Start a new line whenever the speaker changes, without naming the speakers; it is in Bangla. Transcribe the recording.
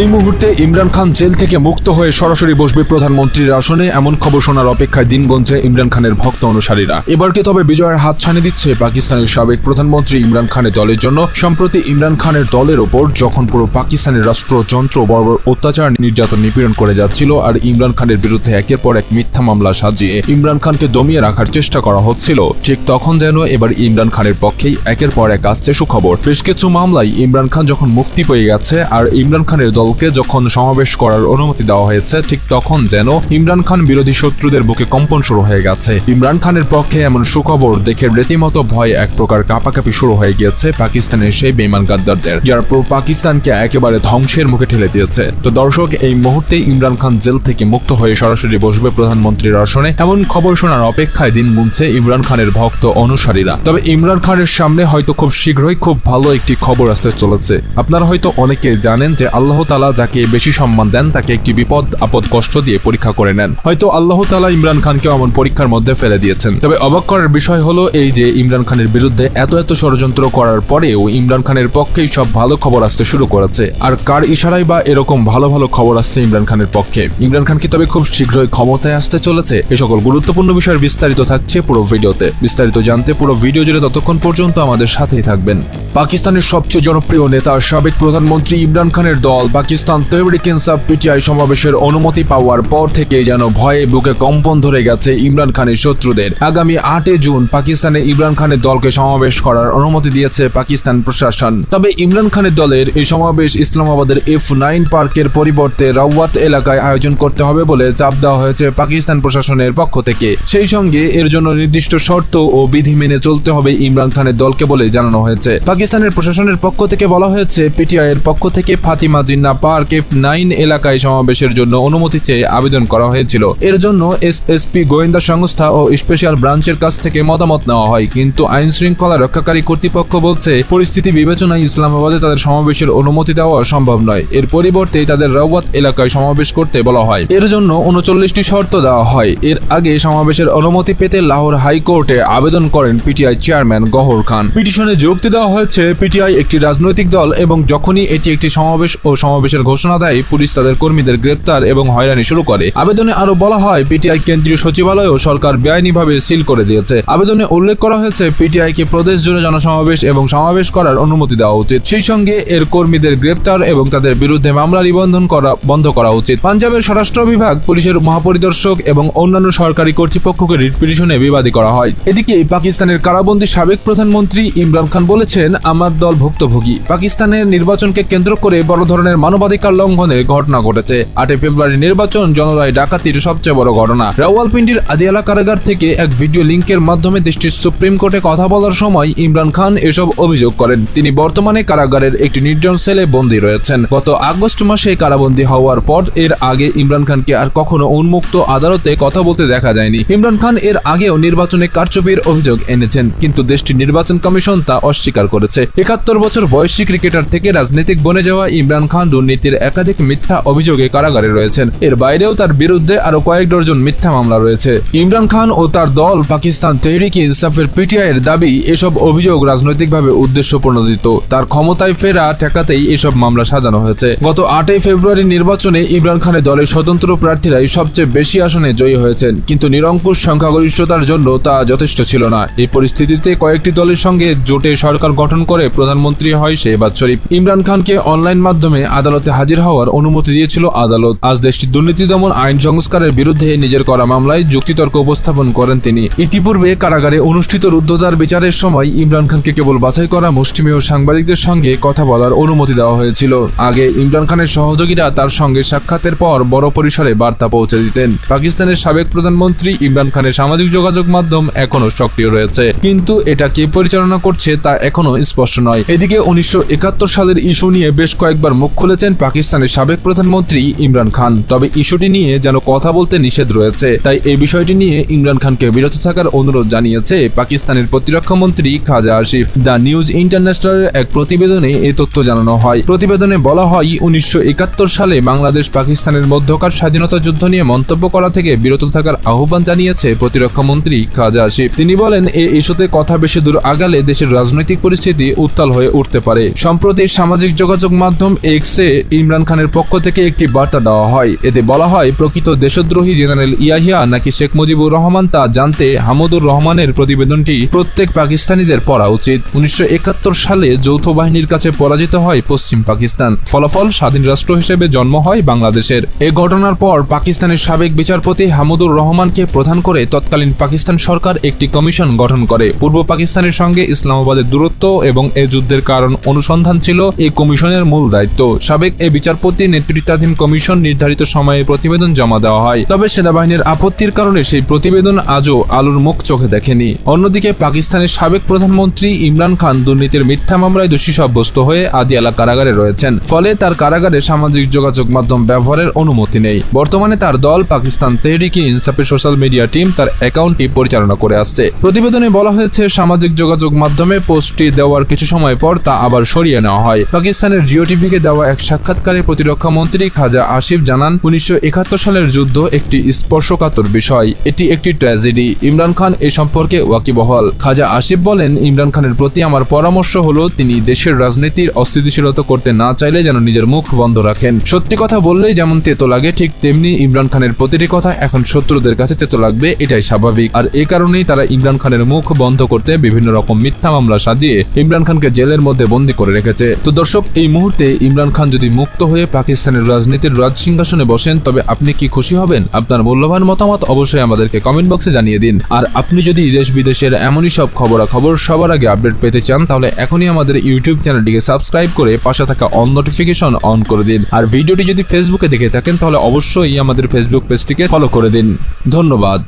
এই মুহূর্তে ইমরান খান জেল থেকে মুক্ত হয়ে সরাসরি বসবে প্রধানমন্ত্রীর আসনে, এমন খবর শোনার অপেক্ষায় দিন গুনছে ইমরান খানের ভক্ত অনুসারীরা। এবার কি তবে বিজয়ের হাত ছানি দিচ্ছে পাকিস্তানের সাবেক প্রধানমন্ত্রী ইমরান খানের দলের জন্য? সম্প্রতি ইমরান খানের দলের ওপর যখন পুরো পাকিস্তানের রাষ্ট্রযন্ত্র বর্বর অত্যাচার, নির্যাতন, নিপীড়ন করে যাচ্ছিল, আর ইমরান খানের বিরুদ্ধে একের পর এক মিথ্যা মামলা সাজিয়ে ইমরান খানকে দমিয়ে রাখার চেষ্টা করা হচ্ছিল, ঠিক তখন যেন এবার ইমরান খানের পক্ষেই একের পর এক আসছে সুখবর। বেশ কিছু মামলায় ইমরান খান যখন মুক্তি পেয়ে গেছে, আর ইমরান খানের দলকে যখন সমাবেশ করার অনুমতি দেওয়া হয়েছে, ঠিক তখন যেন ইমরান খান বিরোধী শত্রুদের বুকে কম্পন শুরু হয়ে গেছে। ইমরান খানের পক্ষে এমন সুখবর দেখে রীতিমতো ভয় এক প্রকার কাঁপাকাঁপি শুরু হয়ে গিয়েছে পাকিস্তানের সেই বেইমান গাদ্দারদের, যারা পাকিস্তানকে একেবারে ধ্বংসের মুখে ঠেলে দিয়েছে। তো দর্শক, এই মুহূর্তে ইমরান খান জেল থেকে মুক্ত হয়ে সরাসরি বসবে প্রধানমন্ত্রীর আসনে। এমন খবর শোনার অপেক্ষায় দিন গুনছে ইমরান খানের ভক্ত অনুসারীরা। তবে ইমরান খানের সামনে হয়তো খুব শীঘ্রই খুব ভালো একটি খবর আসতে চলেছে। আপনারা হয়তো অনেকে জানেন যে আল্লাহ তালা যাকে বেশি সম্মান দেন, তাকে একটি বিপদ, আপদ, কষ্ট দিয়ে পরীক্ষা করে নেন। হয়তো আল্লাহ তালা ইমরান খানকে এমন পরীক্ষার মধ্যে ফেলে দিয়েছেন। তবে অবাক করার বিষয় হলো এই যে ইমরান খানের বিরুদ্ধে এত এত ষড়যন্ত্র করার পরেও ইমরান খানের পক্ষেই সব ভালো খবর আসতে শুরু করেছে। আর কার ইশারায় বা এরকম ভালো ভালো খবর আসছে ইমরান খানের পক্ষে? ইমরান খান কি তবে খুব শীঘ্রই ক্ষমতায় আসতে চলেছে? এ সকল গুরুত্বপূর্ণ বিষয়ের বিস্তারিত থাকছে পুরো ভিডিওতে। বিস্তারিত জানতে পুরো ভিডিও জুড়ে ততক্ষণ পর্যন্ত আমাদের সাথেই থাকবেন। পাকিস্তানের সবচেয়ে জনপ্রিয় নেতা, সাবেক প্রধানমন্ত্রী ইমরান খানের দল পাকিস্তান তহরিক ইনসাফ পিটিআই সমাবেশের অনুমতি পাওয়ার পর থেকে যেন ভয়ে বুকে কম্পন ধরে গেছে ইমরান খানের শত্রুদের। আগামী আটে জুন পাকিস্তানে ইমরান খানের দলকে সমাবেশ করার অনুমতি দিয়েছে পাকিস্তান প্রশাসন। তবে ইমরান খানের দলের এই সমাবেশ ইসলামাবাদের এফ নাইন পার্কের পরিবর্তে রাওয়াত এলাকায় আয়োজন করতে হবে বলে চাপ দেওয়া হয়েছে পাকিস্তান প্রশাসনের পক্ষ থেকে। সেই সঙ্গে এর জন্য নির্দিষ্ট শর্ত ও বিধি মেনে চলতে হবে ইমরান খানের দলকে বলে জানানো হয়েছে। পাকিস্তানের প্রশাসনের পক্ষ থেকে বলা হয়েছে পিটিআই এর পক্ষ থেকে Fatima Jinnah park F nine এলাকায় সমাবেশের জন্য অনুমতি চেয়ে আবেদন করা হয়েছিল। এর জন্য এসএসপি গোয়েন্দা সংস্থা ও স্পেশাল ব্রাঞ্চের কাছ থেকে মতামত নেওয়া হয়, কিন্তু আইন শৃঙ্খলা রক্ষাকারী কর্তৃপক্ষ বলছে, পরিস্থিতি বিবেচনায় ইসলামাবাদে তাদের সমাবেশের অনুমতি দেওয়া সম্ভব নয়। এর পরিবর্তে তাদের রাওয়াত এলাকায় সমাবেশ করতে বলা হয়। এর জন্য উনচল্লিশটি শর্ত দেওয়া হয়। এর আগে সমাবেশের অনুমতি পেতে লাহোর হাইকোর্টে আবেদন করেন পিটিআই চেয়ারম্যান গহর খান। পিটিশনে যুক্তি দেওয়া হয়েছে, পিটিআই একটি রাজনৈতিক দল এবং যখনই এটি একটি সমাবেশ ও সমাবেশের ঘোষণা দেয় পুলিশ তাদের কর্মীদের গ্রেপ্তার এবং হয়রানি শুরু করে। আবেদনে আরও বলা হয়, পিটিআই কেন্দ্রীয় সচিবালয়ও সরকার বেআইনিভাবে সিল করে দিয়েছে। আবেদনে উল্লেখ করা হয়েছে পিটিআই কে প্রদেশ জুড়ে জনসমাবেশ এবং সমাবেশ করার অনুমতি দেওয়া উচিত। সেই সঙ্গে এর কর্মীদের গ্রেপ্তার এবং তাদের বিরুদ্ধে মামলা নিবন্ধন করা, বন্ধ করা উচিত। পাঞ্জাবের স্বরাষ্ট্র বিভাগ, পুলিশের মহাপরিদর্শক এবং অন্যান্য সরকারি কর্তৃপক্ষকে রিট পিটিশনে বিবাদী করা হয়। এদিকে পাকিস্তানের কারাবন্দী সাবেক প্রধানমন্ত্রী ইমরান খান বলেছেন, আমার দল ভুক্তভোগী। পাকিস্তানের নির্বাচনকে কেন্দ্র করে বড় ধরনের মানবাধিকার লঙ্ঘনের ঘটনা ঘটেছে। আটই ফেব্রুয়ারি নির্বাচন জনরায় ডাকাতির সবচেয়ে বড় ঘটনা। রাওয়ালপিন্ডির আদিয়ালা কারাগার থেকে এক ভিডিও লিঙ্কের মাধ্যমে দেশটির সুপ্রিম কোর্টে কথা বলার সময় ইমরান খান এসব অভিযোগ করেন। তিনি বর্তমানে কারাগারের একটি নির্জন সেলে বন্দী রয়েছেন। গত আগস্ট মাসে কারাবন্দী হওয়ার পর এর আগে ইমরান খানকে আর কখনো উন্মুক্ত আদালতে কথা বলতে দেখা যায়নি। ইমরান খান এর আগেও নির্বাচনে কারচুপির অভিযোগ এনেছেন, কিন্তু দেশটির নির্বাচন কমিশন তা অস্বীকার করেছে। একাত্তর বছর বয়সী ক্রিকেটার থেকে রাজনৈতিক বনে যাওয়া ইমরান খান দুর্নীতির একাধিক মিথ্যা অভিযোগে কারাগারে রয়েছেন। এর বাইরেও তার বিরুদ্ধে আরও কয়েক ডজন মিথ্যা মামলা রয়েছে। ইমরান খান ও তার দল পাকিস্তান তেহরিক ইনসাফের পিটিআই এর দাবি, এসব অভিযোগ রাজনৈতিকভাবে উদ্দেশ্য প্রণোদিত তার ক্ষমতায় ফেরা ঠেকাতেই এসব মামলা সাজানো হয়েছে। গত আটই ফেব্রুয়ারি নির্বাচনে ইমরান খানের দলের স্বতন্ত্র প্রার্থীরাই সবচেয়ে বেশি আসনে জয়ী হয়েছেন, কিন্তু নিরঙ্কুশ সংখ্যাগরিষ্ঠতার জন্য তা যথেষ্ট ছিল না। এই পরিস্থিতিতে কয়েকটি দলের সঙ্গে জোটে সরকার গঠন করে প্রধানমন্ত্রী হয় শেহবাজ শরীফ। ইমরান খানকে অনলাইন মাধ্যমে আদালতে হাজির হওয়ার অনুমতি দিয়েছিল আদালত। আজ দেশটির দুর্নীতি দমন আইন সংস্কারের বিরুদ্ধে নিজের করা মামলায় যুক্তিতর্ক উপস্থাপন করেন তিনি। ইতিপূর্বে কারাগারে অনুষ্ঠিত রুদ্ধতার বিচারের সময় ইমরান খানকে কেবল বাছাই করা মুষ্টিমেয় সাংবাদিকদের সঙ্গে কথা বলার অনুমতি দেওয়া হয়েছিল। আগে ইমরান খানের সহযোগীরা তার সঙ্গে সাক্ষাতের পর বড় পরিসরে বার্তা পৌঁছে দিতেন। পাকিস্তানের সাবেক প্রধানমন্ত্রী ইমরান খানের সামাজিক যোগাযোগ মাধ্যম এখনও সক্রিয় রয়েছে। কিন্তু এটা কে পরিচালনা করছে তা এখনও স্পষ্ট নয়। এদিকে উনিশশো একাত্তর সালের ইস্যু নিয়ে বেশ কয়েকবার মুখ খুলেছেন পাকিস্তানের সাবেক প্রধানমন্ত্রী ইমরান খান। তবে ইস্যুটি নিয়ে যেন কথা বলতে নিষেধ রয়েছে। তাই এই বিষয়টি নিয়ে ইমরান খানকে বিরত থাকার অনুরোধ জানিয়েছে পাকিস্তানের প্রতিরক্ষা মন্ত্রী খাজা আসিফ দ্য নিউজ ইন্টারন্যাশনালের এক প্রতিবেদনে এই তথ্য জানানো হয়। প্রতিবেদনে বলা হয়, উনিশশো একাত্তর সালে বাংলাদেশ পাকিস্তানের মধ্যকার স্বাধীনতা যুদ্ধ নিয়ে মন্তব্য করা থেকে বিরত থাকার আহ্বান জানিয়েছে প্রতিরক্ষা মন্ত্রী খাজা আসিফ তিনি বলেন এই ইস্যুতে কথা বেশি দূর আগালে দেশের রাজনৈতিক পরিস্থিতি উত্তাল হয়ে উঠতে পারে। সম্প্রতি সামাজিক যোগাযোগ মাধ্যম এক্স এক্সে ইমরান খানের পক্ষ থেকে একটি বার্তা দেওয়া হয়। এতে বলা হয়, প্রকৃত দেশদ্রোহী জেনারেল ইয়াহিয়া নাকি শেখ মুজিবুর রহমান তা জানতে হামুদুর রহমানের প্রতিবেদনটি প্রত্যেক পাকিস্তানিদের পড়া উচিত। উনিশশো একাত্তর সালে যৌথ বাহিনীর কাছে পরাজিত হয় পশ্চিম পাকিস্তান। ফলাফল স্বাধীন রাষ্ট্র হিসেবে জন্ম হয় বাংলাদেশের। এ ঘটনার পর পাকিস্তানের সাবেক বিচারপতি হামুদুর রহমানকে প্রধান করে তৎকালীন পাকিস্তান সরকার একটি কমিশন গঠন করে। পূর্ব পাকিস্তানের সঙ্গে ইসলামাবাদের দূরত্ব এবং এ যুদ্ধের কারণ অনুসন্ধান ছিল এই কমিশনের মূল দায়িত্ব। সাবেক এ বিচারপতি নেতৃত্বাধীন কমিশন নির্ধারিত সময়ে প্রতিবেদন জমা দেওয়া হয়। তবে সেনাবাহিনীর আপত্তির কারণে সেই প্রতিবেদন আজও আলোর মুখ চোখে দেখেনি। অন্যদিকে পাকিস্তানের সাবেক প্রধানমন্ত্রী ইমরান খান দুর্নীতির মিথ্যা মামলায় দোষী সাব্যস্ত হয়ে আদিয়ালা কারাগারে রয়েছেন। ফলে তার কারাগারে সামাজিক যোগাযোগ মাধ্যম ব্যবহারের অনুমতি নেই। বর্তমানে তার দল পাকিস্তান তেহরিকি ইনসাফের সোশ্যাল মিডিয়া টিম তার অ্যাকাউন্টটি পরিচালনা করে আসছে। প্রতিবেদনে বলা হয়েছে, সামাজিক যোগাযোগ মাধ্যমে পোস্টটি দেওয়ার কিছু সময় পর তা আবার সরিয়ে নেওয়া হয়। পাকিস্তানের জিও টিভিকে দেওয়া এক সাক্ষাৎকারে প্রতিরক্ষা মন্ত্রী খাজা আসিফ জানান, উনিশশো একাত্তর সালের যুদ্ধ একটি স্পর্শকাতর বিষয়। এটি একটি ট্র্যাজেডি। ইমরান খান এ সম্পর্কে ওয়াকিবহল। খাজা আসিফ বলেন, ইমরান খানের প্রতি আমার পরামর্শ হলো, তিনি দেশের রাজনীতির অস্থিতিশীলতা করতে না চাইলে যেন নিজের মুখ বন্ধ রাখেন। সত্যি কথা বললেই যেমন তেতো লাগে, ঠিক তেমনি ইমরান খানের প্রতিটি কথা এখন শত্রুদের কাছে তেতো লাগবে, এটাই স্বাভাবিক। আর এই কারণেই তারা ইমরান খানের মুখ বন্ধ করতে বিভিন্ন রকম মিথ্যা মামলা সাজিয়ে ইমরান খানকে জেলের মধ্যে বন্দী করে রেখেছে। তো দর্শক, এই মুহূর্তে ইমরান খান যদি মুক্ত হয়ে পাকিস্তানের রাজনীতির রাজ সিংহাসনে বসেন, তবে আপনি কি খুশি হবেন? আপনার মূল্যবান মতামত অবশ্যই আমাদেরকে কমেন্ট বক্সে জানিয়ে দিন। আর আপনি যদি দেশ বিদেশের এমনই সব খবরাখবর সবার আগে আপডেট পেতে চান, তাহলে এখনই আমাদের ইউটিউব চ্যানেলটিকে সাবস্ক্রাইব করে পাশে থাকা অন নোটিফিকেশন অন করে দিন। আর ভিডিওটি যদি ফেসবুকে দেখে থাকেন, তাহলে অবশ্যই আমাদের ফেসবুক পেজটিকে ফলো করে দিন। ধন্যবাদ।